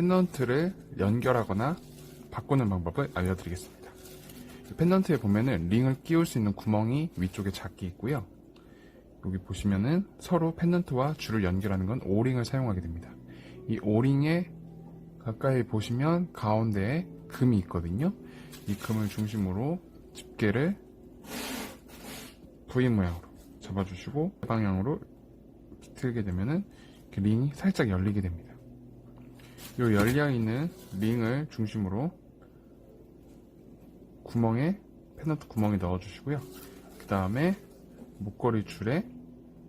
펜던트를 연결하거나 바꾸는 방법을 알려드리겠습니다. 이 펜던트에 보면은 링을 끼울 수 있는 구멍이 위쪽에 작게 있고요. 여기 보시면은 서로 펜던트와 줄을 연결하는 건 오링을 사용하게 됩니다. 이 오링에 가까이 보시면 가운데에 금이 있거든요. 이 금을 중심으로 집게를 V 모양으로 잡아주시고 방향으로 비틀게 되면은 링이 살짝 열리게 됩니다. 이 열려 있는 링을 중심으로 구멍에 페넌트 구멍에 넣어주시고요. 그 다음에 목걸이 줄에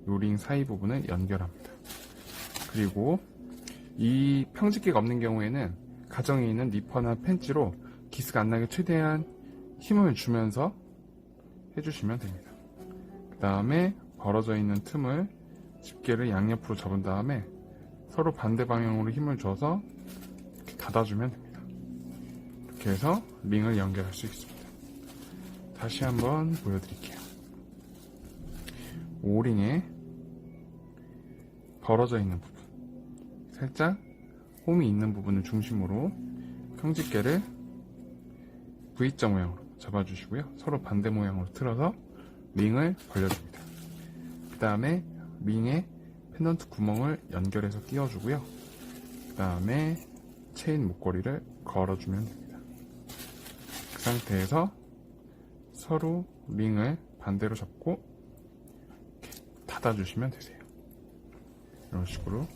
요 링 사이 부분을 연결합니다. 그리고 이 평집게가 없는 경우에는 가정에 있는 니퍼나 펜치로 기스가 안 나게 최대한 힘을 주면서 해주시면 됩니다. 그 다음에 벌어져 있는 틈을 집게를 양옆으로 접은 다음에 서로 반대 방향으로 힘을 줘서 이렇게 닫아주면 됩니다. 이렇게 해서 링을 연결할 수 있습니다. 다시 한번 보여드릴게요. 오링에 벌어져 있는 부분 살짝 홈이 있는 부분을 중심으로 평집게를 V자 모양으로 잡아주시고요. 서로 반대 모양으로 틀어서 링을 벌려줍니다. 그 다음에 링에 펜던트 구멍을 연결해서 끼워주고요. 그 다음에 체인 목걸이를 걸어주면 됩니다. 그 상태에서 서로 링을 반대로 잡고 닫아주시면 되세요. 이런 식으로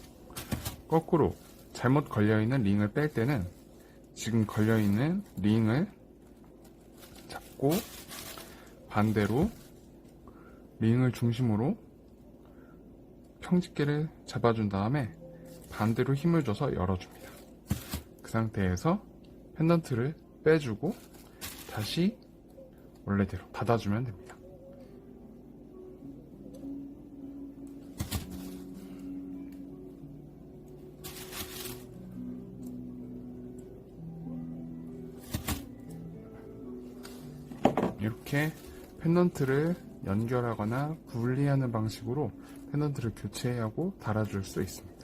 거꾸로 잘못 걸려있는 링을 뺄 때는 지금 걸려있는 링을 잡고 반대로 링을 중심으로 평집게를 잡아준 다음에 반대로 힘을 줘서 열어줍니다. 그 상태에서 펜던트를 빼주고 다시 원래대로 닫아주면 됩니다. 이렇게 펜던트를 연결하거나 분리하는 방식으로 펜던트를 교체하고 달아줄 수 있습니다.